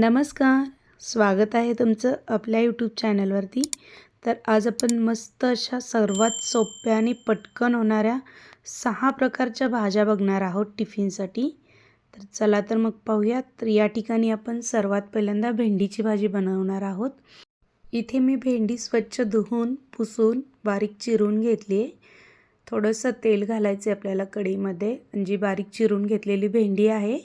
नमस्कार स्वागत आहे तुमचं आपल्या यूट्यूब चॅनलवरती तर आज आपण मस्त अशा सर्वात सोप्या आणि पटकन होणाऱ्या सहा प्रकारच्या भाज्या बघणार आहोत टिफिनसाठी तर चला तर मग पाहूया तर या ठिकाणी आपण सर्वात पहिल्यांदा भेंडीची भाजी बनवणार आहोत. इथे मी भेंडी स्वच्छ धुवून पुसून बारीक चिरून घेतली आहे. थोडंसं तेल घालायचं आहे आपल्याला कढईमध्ये. जी बारीक चिरून घेतलेली भेंडी आहे.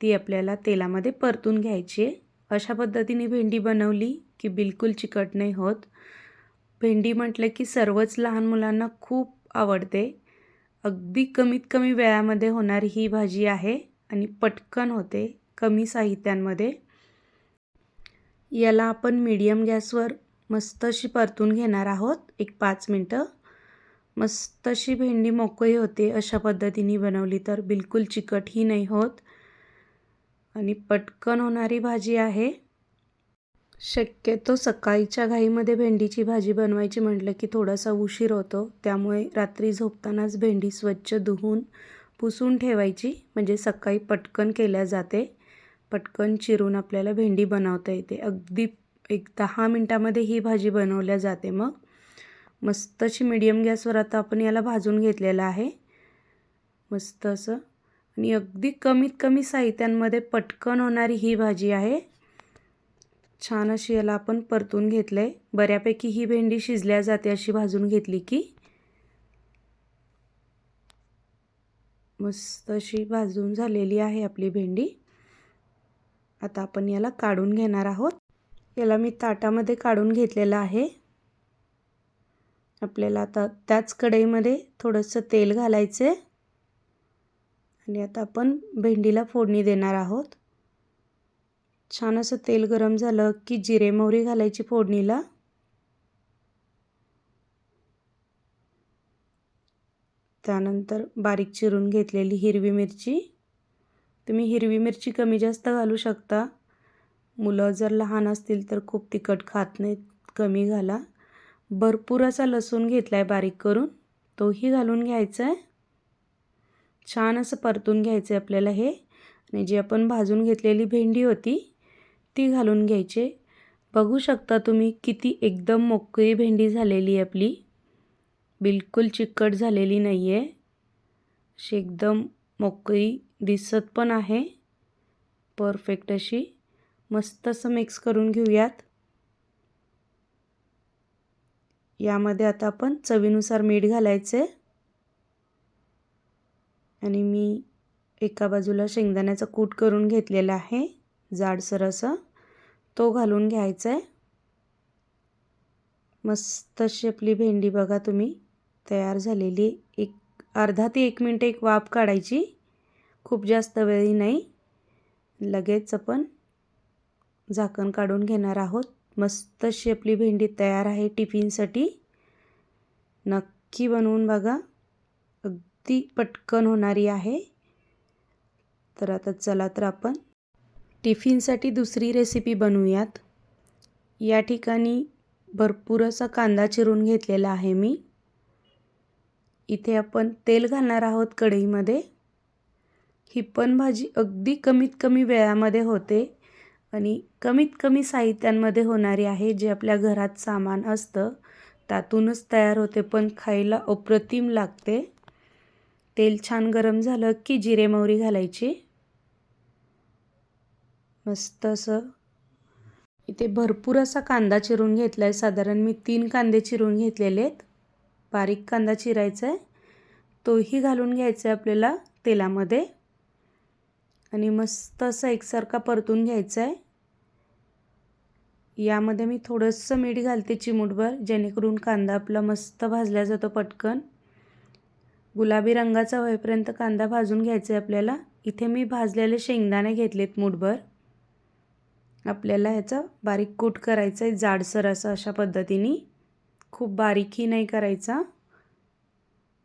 ती आपल्याला तेलामध्ये परतून घ्यायची आहे. अशा पद्धतीने भेंडी बनवली की बिलकुल चिकट नाही होत. भेंडी म्हटलं की सर्वच लहान मुलांना खूप आवडते. अगदी कमीत कमी वेळामध्ये होणारी ही भाजी आहे आणि पटकन होते कमी साहित्यांमध्ये. याला आपण मीडियम गॅसवर मस्त अशी परतून घेणार आहोत एक पाच मिनटं. मस्त अशी भेंडी मोकळी होते अशा पद्धतीने बनवली तर बिलकुल चिकटही नाही होत. आणि पटकन होणारी भाजी आहे. शक्यतो सकाळीच्या घाईमध्ये भेंडीची भाजी बनवायची म्हटलं की थोडासा उशीर होतो. त्यामुळे रात्री झोपतानाच भेंडी स्वच्छ धुवून पुसून ठेवायची. म्हणजे सकाळी पटकन केल्या जाते. पटकन चिरून आपल्याला भेंडी बनवता येते. अगदी एक दहा मिनटामध्ये ही भाजी बनवल्या जाते मग. मस्त अशी मिडियम गॅसवर आता आपण याला भाजून घेतलेलं आहे. मस्त असं आणि अगदी कमीत कमी साहित्यांमध्ये पटकन होणारी ही भाजी आहे. छान अशी याला आपण परतून घेतलं आहे बऱ्यापैकी ही भेंडी शिजल्या जाते अशी भाजून घेतली की. मस्त अशी भाजून झालेली आहे आपली भेंडी. आता आपण याला काढून घेणार आहोत. याला मी ताटामध्ये काढून घेतलेलं आहे. आपल्याला आता त्याच कढईमध्ये थोडंसं तेल घालायचं आहे आणि आता आपण भेंडीला फोडणी देणार आहोत. छान असं तेल गरम झालं की जिरे मोहरी घालायची फोडणीला. त्यानंतर बारीक चिरून घेतलेली हिरवी मिरची. तुम्ही हिरवी मिरची कमी जास्त घालू शकता. मुलं जर लहान असतील तर खूप तिखट खात नाहीत कमी घाला. भरपूर असा लसूण घेतला आहे बारीक करून. तोही घालून घ्यायचा आहे छान असं परतून घ्यायचं आहे आपल्याला हे. आणि जी आपण भाजून घेतलेली भेंडी होती ती घालून घ्यायची. बघू शकता तुम्ही किती एकदम मोकळी भेंडी झालेली आहे आपली. बिलकुल चिकट झालेली नाही आहे अशी एकदम मोकळी दिसत पण आहे. परफेक्ट अशी. मस्त असं मिक्स करून घेऊयात. यामध्ये आता आपण चवीनुसार मीठ घालायचं आहे आणि मी एका बाजूला शेंगदाण्याचा कूट करून घेतलेला आहे जाडसर असं. तो घालून घ्यायचा आहे मस्त अशी आपली भेंडी बघा तुम्ही तयार झालेली. एक अर्धा ते एक मिनटं एक वाफ काढायची. खूप जास्त वेळी नाही. लगेच आपण झाकण काढून घेणार आहोत. मस्त अशी आपली भेंडी तयार आहे टिफिनसाठी. नक्की बनवून बघा. ती पटकन होणारी आहे. तर आता चला तर आपण टिफिनसाठी दुसरी रेसिपी बनवूयात. या ठिकाणी भरपूर असा कांदा चिरून घेतलेला आहे मी. इथे आपण तेल घालणार आहोत कढईमध्ये. ही पण भाजी अगदी कमीत कमी वेळामध्ये होते आणि कमीत कमी साहित्यांमध्ये होणारी आहे जे आपल्या घरात सामान असतं. त्यातूनच तयार होते पण खायला अप्रतिम लागते. तेल छान गरम झालं की जिरे मोहरी घालायची. मस्त असं. इथे भरपूर असा कांदा चिरून घेतला आहे साधारण मी तीन कांदे चिरून घेतलेले आहेत बारीक कांदा चिरायचा आहे तोही घालून घ्यायचा आहे आपल्याला तेलामध्ये. आणि मस्त असं एकसारखा परतून घ्यायचा आहे यामध्ये मी थोडंसं मीठ घालते चिमूटभर जेणेकरून कांदा आपला मस्त भाजला जातो पटकन. गुलाबी रंगाचा होईपर्यंत कांदा भाजून घ्यायचा आहे आपल्याला. इथे मी भाजलेले शेंगदाणे घेतलेत मूठभर. आपल्याला ह्याचा बारीक कूट करायचा आहे जाडसर असं अशा पद्धतीने. खूप बारीकही नाही करायचा.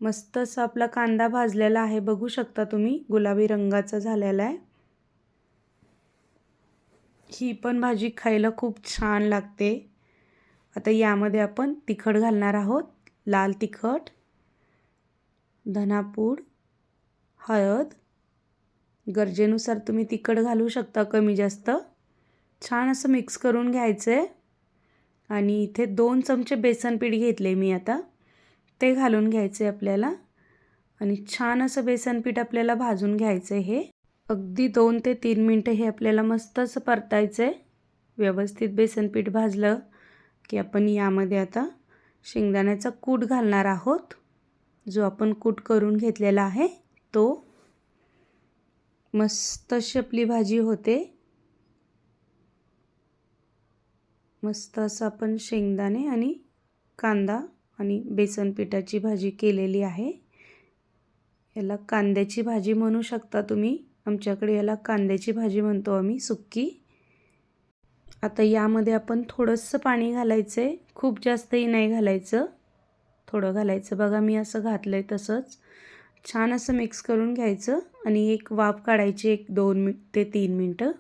मस्त असा आपला कांदा भाजलेला आहे बघू शकता तुम्ही गुलाबी रंगाचा झालेला आहे. ही पण भाजी खायला खूप छान लागते. आता यामध्ये आपण तिखट घालणार आहोत लाल तिखट. धनापूड हळद. गरजेनुसार तुम्ही तिखट घालू शकता कमी जास्त. छान असं मिक्स करून घ्यायचं. आहे आणि इथे दोन चमचे बेसन पीठ घेतले मी आता. ते घालून घ्यायचे आपल्याला. आणि छान असं बेसन पीठ आपल्याला भाजून घ्यायचं आहे हे. अगदी दोन ते तीन मिनटं हे आपल्याला मस्त असं परतायचं. आहे व्यवस्थित बेसन पीठ भाजलं की आपण यामध्ये आता शेंगदाण्याचा कूट घालणार आहोत. जो आपण कूट करून घेतलेला आहे तो मस्त अशी आपली भाजी होते. मस्त असं आपण शेंगदाणे आणि कांदा आणि बेसन पिठाची भाजी केलेली आहे. याला कांद्याची भाजी म्हणू शकता तुम्ही. आमच्याकडे याला कांद्याची भाजी म्हणतो आम्ही सुक्की. आता यामध्ये आपण थोडंसं पाणी घालायचं आहे खूप जास्तही नाही घालायचं. थोडं घालायचं. बघा मी असं घातलं आहे तसंच. छान असं मिक्स करून घ्यायचं आणि एक वाफ काढायची एक दोन मिन ते तीन मिनटं.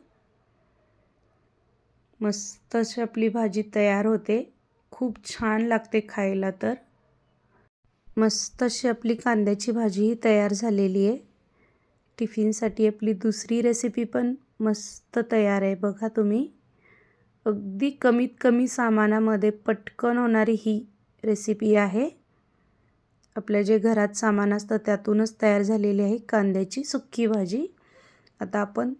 मस्त अशी आपली भाजी तयार होते. खूप छान लागते खायला तर. मस्त अशी आपली कांद्याची भाजीही तयार झालेली आहे. टिफिनसाठी आपली दुसरी रेसिपी पण मस्त तयार आहे बघा तुम्ही. अगदी कमीत कमी सामानामध्ये पटकन होणारी ही रेसिपी आहे. आपल्या जे घरात सामान असतं त्यातूनच तयार झालेली आहे कांद्याची सुक्की भाजी. आता आपण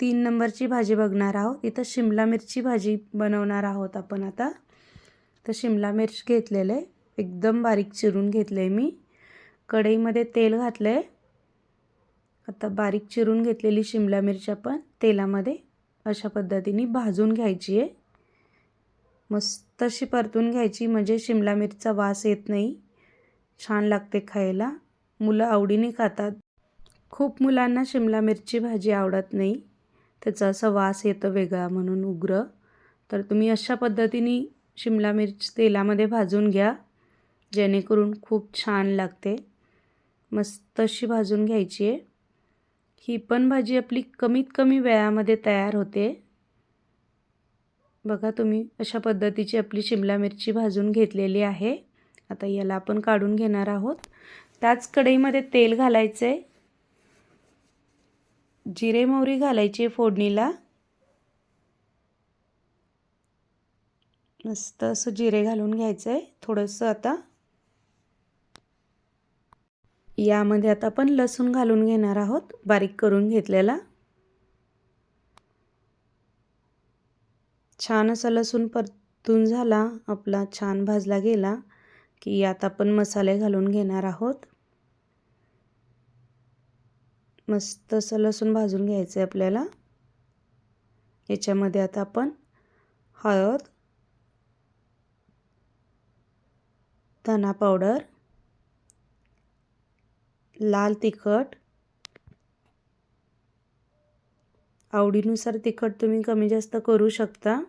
तीन नंबरची भाजी बघणार आहोत. इथं शिमला मिरची भाजी बनवणार आहोत आपण आता. तर शिमला मिर्च घेतलेलं आहे. एकदम बारीक चिरून घेतलं आहे मी. कढईमध्ये तेल घातलं आहे आता बारीक चिरून घेतलेली शिमला मिरची आपण तेलामध्ये अशा पद्धतीने भाजून घ्यायची आहे. मस्त अशी परतून घ्यायची म्हणजे शिमला मिरचा वास येत नाही. छान लागते खायला. मुलं आवडीने खातात. खूप मुलांना शिमला मिरची भाजी आवडत नाही. त्याचा असा वास येतो वेगळा म्हणून उग्र. तर तुम्ही अशा पद्धतीने शिमला मिरच तेलामध्ये भाजून घ्या. जेणेकरून खूप छान लागते. मस्त अशी भाजून घ्यायची आहे. ही पण भाजी आपली कमीत कमी वेळामध्ये तयार होते. बघा तुम्ही अशा पद्धतीची आपली शिमला मिरची भाजून घेतलेली आहे. आता याला आपण काढून घेणार आहोत. त्याच कढईमध्ये तेल घालायचं. आहे जिरे मोहरी घालायची फोडणीला. मस्त असं जिरे घालून घ्यायचं आहे थोडंसं आता. यामध्ये आता आपण लसूण घालून घेणार आहोत बारीक करून घेतलेला. छान असा लसूण परतून झाला आपला छान भाजला गेला. की यात आपण मसाले घालून घेणार आहोत. मस्त असं लसूण भाजून घ्यायचं आहे आपल्याला. याच्यामध्ये आता आपण हळद धना पावडर लाल तिखट. आवडीनुसार तिखट तुम्ही कमी जास्त करू शकता.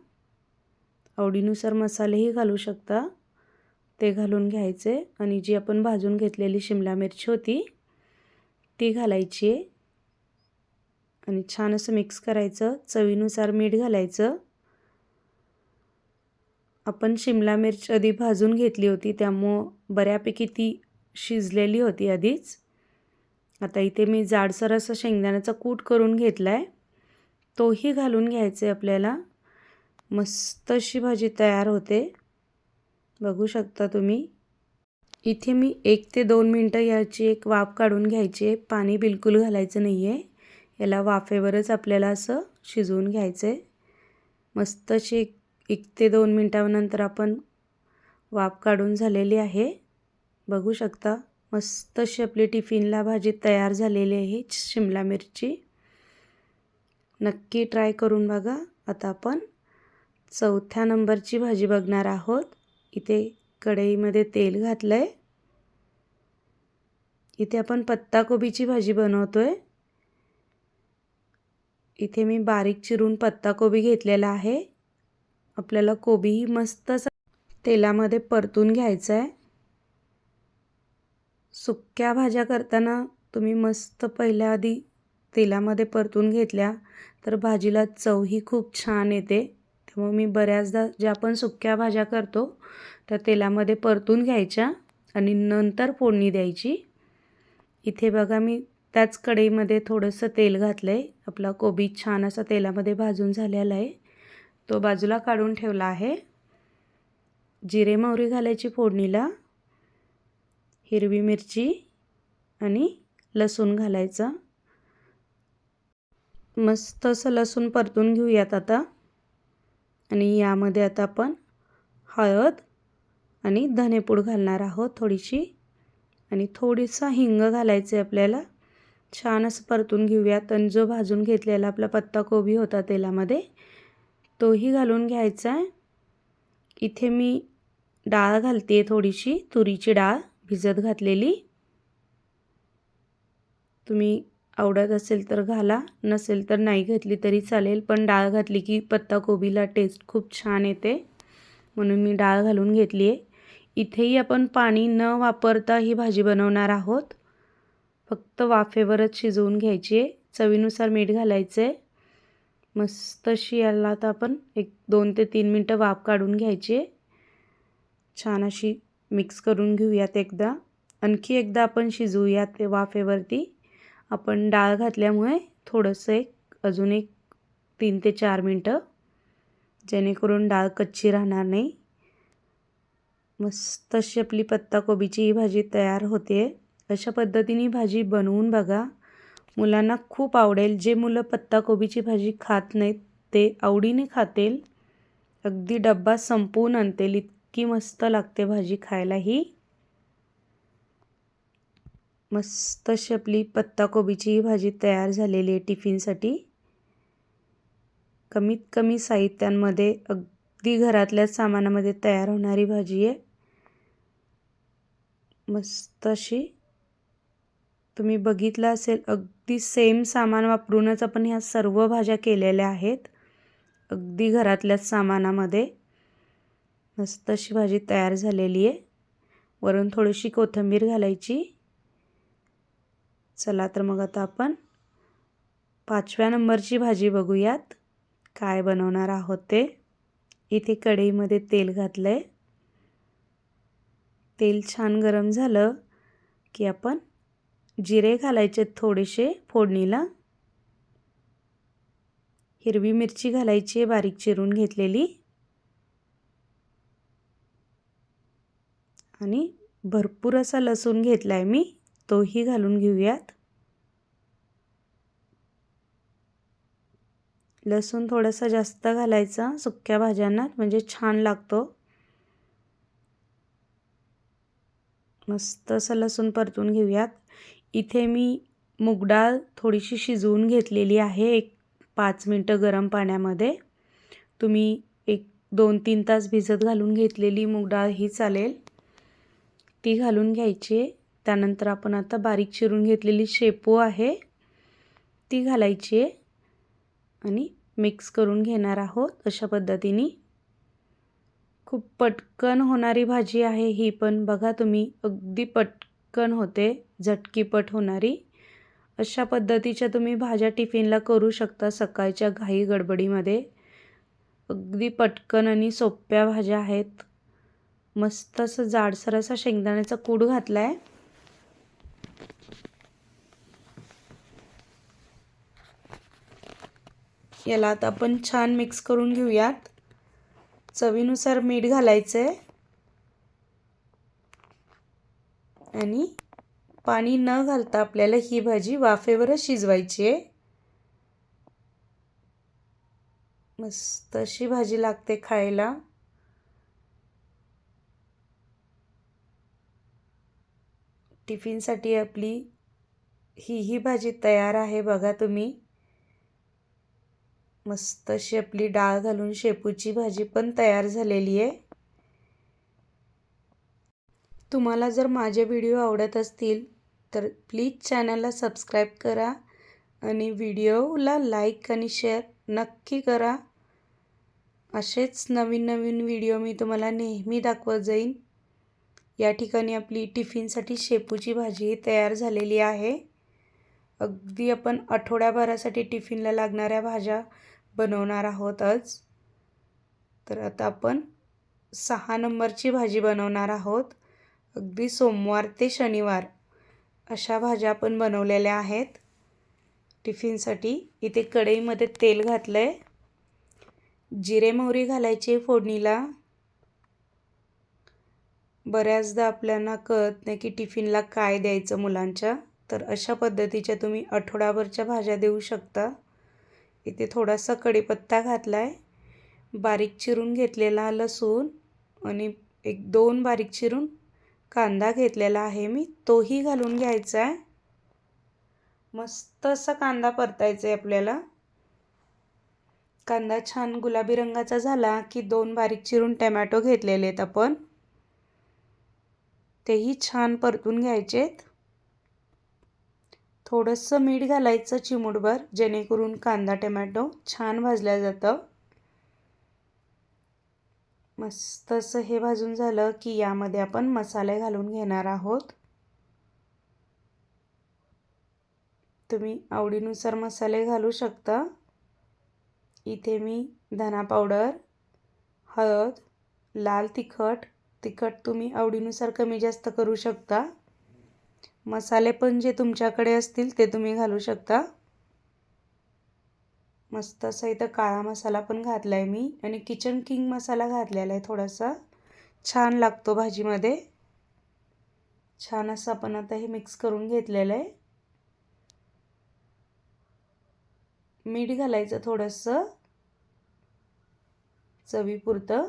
आवडीनुसार मसालेही घालू शकता. ते घालून घ्यायचे आणि जी आपण भाजून घेतलेली शिमला मिरची होती ती घालायची. आहे आणि छान असं मिक्स करायचं चवीनुसार मीठ घालायचं. आपण शिमला मिरच आधी भाजून घेतली होती त्यामुळं बऱ्यापैकी ती शिजलेली होती आधीच. आता इथे मी जाडसर असं शेंगदाण्याचा कूट करून घेतला आहे तोही घालून घ्यायचे आपल्याला. मस्त अशी भाजी तयार होते. बघू शकता तुम्ही. इथे मी एक ते दोन मिनटं याची एक वाफ काढून घ्यायची आहे. पाणी बिलकुल घालायचं नाही आहे याला वाफेवरच आपल्याला असं शिजवून घ्यायचं आहे मस्त अशी एक एक ते दोन मिनटानंतर आपण वाफ काढून झालेली आहे. बघू शकता मस्त अशी आपली टिफिनला भाजी तयार झालेली आहे शिमला मिरची. नक्की ट्राय करून बघा. आता आपण चौथ्या नंबरची भाजी बघणार आहोत. इथे कढईमध्ये तेल घातलं आहे इथे आपण पत्ताकोबीची भाजी बनवतो आहे इथे मी बारीक चिरून पत्ताकोबी घेतलेला आहे. आपल्याला कोबीही मस्त तेलामध्ये परतून घ्यायचं आहे सुक्या भाज्या करताना तुम्ही मस्त पहिल्या आधी तेलामध्ये परतून घेतल्या तर भाजीला चवही खूप छान येते. त्यामुळे मी बऱ्याचदा ज्या आपण सुक्या भाज्या करतो त्या तेलामध्ये परतून घ्यायच्या आणि नंतर फोडणी द्यायची. इथे बघा मी त्याच कढईमध्ये थोडंसं तेल घातलं आहे आपला कोबी छान असा तेलामध्ये भाजून झालेला आहे. तो बाजूला काढून ठेवला आहे. जिरे मोहरी घालायची फोडणीला हिरवी मिरची आणि लसूण घालायचा. मस्त असं लसूण परतून घेऊयात आता. आणि यामध्ये आता आपण हळद आणि धनेपूड घालणार आहोत थोडीशी. आणि थोडीसा हिंग घालायचं आहे आपल्याला. छान असं परतून घेऊयात आणि जो भाजून घेतलेला आपला पत्ताकोबी होता तेलामध्ये तोही घालून घ्यायचा आहे इथे मी डाळ घालते थोडीशी. तुरीची डाळ भिजत घातलेली. तुम्ही आवडत असेल तर घाला नसेल तर नाही घातली तरी चालेल. पण डाळ घातली की पत्ताकोबीला टेस्ट खूप छान येते. म्हणून मी डाळ घालून घेतली आहे. इथेही आपण पाणी न वापरता ही भाजी बनवणार आहोत. फक्त वाफेवरच शिजवून घ्यायची आहे. चवीनुसार मीठ घालायचं आहे मस्त अशी याला आता आपण एक दोन ते तीन मिनटं वाफ काढून घ्यायची आहे. छान अशी मिक्स करून घेऊयात एकदा. आणखी एकदा आपण शिजवूयात ते वाफेवरती. आपण डाळ घातल्यामुळे थोडंसं एक अजून एक तीन ते चार मिनटं जेणेकरून डाळ कच्ची राहणार नाही. मस्त अशी आपली पत्ताकोबीची ही भाजी तयार होते. अशा पद्धतीने भाजी बनवून बघा. मुलांना खूप आवडेल. जे मुलं पत्ताकोबीची भाजी खात नाहीत ते आवडीने खातील. अगदी डब्बा संपवून आणतील. इतकी मस्त लागते भाजी खायला ही मस्त अशी आपली पत्ताकोबीचीही भाजी तयार झालेली आहे टिफिनसाठी. कमीत कमी साहित्यांमध्ये अगदी घरातल्याच सामानामध्ये तयार होणारी भाजी आहे. मस्त अशी तुम्ही बघितलं असेल अगदी सेम सामान वापरूनच आपण ह्या सर्व भाज्या केलेल्या आहेत. अगदी घरातल्याच सामानामध्ये. मस्त अशी भाजी तयार झालेली आहे. वरून थोडीशी कोथिंबीर घालायची. चला तर मग आता आपण पाचव्या नंबरची भाजी बघूयात. काय बनवणार आहोत ते? इथे कढईमध्ये तेल घातलं आहे तेल छान गरम झालं की आपण जिरे घालायचे थोडेसे फोडणीला. हिरवी मिरची घालायची आहे बारीक चिरून घेतलेली. आणि भरपूर असा लसूण घेतला आहे मी. तोही घालून घेऊयात. लसूण थोडासा जास्त घालायचा सुक्या भाज्यांना म्हणजे छान लागतो. मस्त असं लसूण परतून घेऊयात. इथे मी मुगडाळ थोडीशी शिजवून घेतलेली आहे एक पाच मिनटं गरम पाण्यामध्ये. तुम्ही एक दोन तीन तास भिजत घालून घेतलेली मुगडाळ ही चालेल. ती घालून घ्यायची. त्यानंतर आपण आता बारीक चिरून घेतलेली शेपू आहे. ती घालायची आहे. आणि मिक्स करून घेणार आहोत अशा पद्धतीने. खूप पटकन होणारी भाजी आहे ही पण. बघा तुम्ही अगदी पटकन होते झटकीपट होणारी. अशा पद्धतीच्या तुम्ही भाज्या टिफिनला करू शकता सकाळच्या घाई गडबडीमध्ये. अगदी पटकन आणि सोप्या भाज्या आहेत. मस्त असं जाडसर असा शेंगदाण्याचा कूड घातला आहे याला आता आपण छान मिक्स करून घेऊयात. चवीनुसार मीठ घालायचं आहे आणि पाणी न घालता आपल्याला ही भाजी वाफेवरच शिजवायची आहे मस्त अशी भाजी लागते खायला. टिफिनसाठी आपली ही ही भाजी तयार आहे बघा तुम्ही. मस्त अशी आपली डाळ घालून शेपूची भाजी पण तयार झालेली आहे. तुम्हाला जर माझे व्हिडिओ आवडत असतील तर प्लीज चॅनलला सबस्क्राईब करा आणि व्हिडिओला लाईक आणि शेअर नक्की करा. असेच नवीन नवीन व्हिडिओ मी तुम्हाला नेहमी दाखवत जाईन. या ठिकाणी आपली टिफिनसाठी शेपूची भाजी तयार झालेली आहे. अगदी आपण आठवड्याभरासाठी टिफिनला लागणाऱ्या भाज्या बनवणार आहोत आज तर आता आपण सहा नंबरची भाजी बनवणार आहोत. अगदी सोमवार ते शनिवार अशा भाज्या आपण बनवलेल्या आहेत. टिफिनसाठी इथे कढईमध्ये तेल घातलं आहे जिरे मोहरी घालायची फोडणीला. बऱ्याचदा आपल्याला कळत नाही की टिफिनला काय द्यायचं मुलांच्या. तर अशा पद्धतीच्या तुम्ही आठवडाभरच्या भाज्या देऊ शकता. इथे थोडासा कढीपत्ता घातला आहे बारीक चिरून घेतलेला लसूण आणि एक दोन बारीक चिरून कांदा घेतलेला आहे मी. तोही घालून घ्यायचा आहे मस्त असा कांदा परतायचा आहे आपल्याला. कांदा छान गुलाबी रंगाचा झाला की दोन बारीक चिरून टमॅटो घेतलेले आहेत आपण. तेही छान परतून घ्यायचेत. थोडंसं मीठ घालायचं चिमूटभर जेणेकरून कांदा टमॅटो छान भाजल्या जातं. मस्त असं हे भाजून झालं की यामध्ये आपण मसाले घालून घेणार आहोत. तुम्ही आवडीनुसार मसाले घालू शकता. इथे मी धना पावडर हळद लाल तिखट तिखट तुम्ही आवडीनुसार कमी जास्त करू शकता. मसाले पण जे तुमच्याकडे असतील ते तुम्ही घालू शकता. मस्त असा इथं काळा मसाला पण घातला आहे मी. आणि किचन किंग मसाला घातलेला आहे थोडासा. छान लागतो भाजीमध्ये. छान असं आपण आता हे मिक्स करून घेतलेलं आहे. मीठ घालायचं थोडंसं. चवीपुरतं.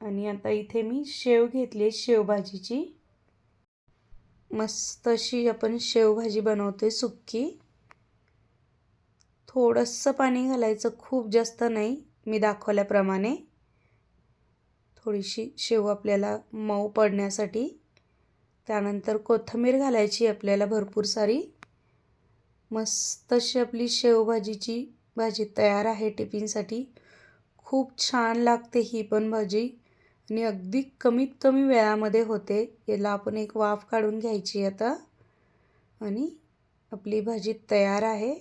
आणि आता इथे मी शेव घेतली शेवभाजीची मस्त अशी आपण शेवभाजी बनवते सुक्की. थोडंसं पाणी घालायचं खूप जास्त नाही मी दाखवल्याप्रमाणे. थोडीशी शेव आपल्याला मऊ पडण्यासाठी. त्यानंतर कोथिंबीर घालायची आपल्याला भरपूर सारी. मस्त अशी आपली शेवभाजीची भाजी तयार आहे टिफिनसाठी. खूप छान लागते ही पण भाजी. आणि अगदी कमीत कमी वेळामध्ये होते याला आपण एक वाफ काढून घ्यायची आता. आणि आपली भाजी तयार आहे.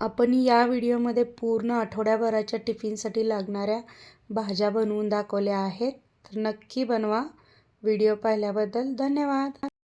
आपण या व्हिडिओमध्ये पूर्ण आठवड्याभराच्या टिफिनसाठी लागणाऱ्या भाज्या बनवून दाखवल्या आहेत. तर नक्की बनवा. व्हिडिओ पाहिल्याबद्दल धन्यवाद.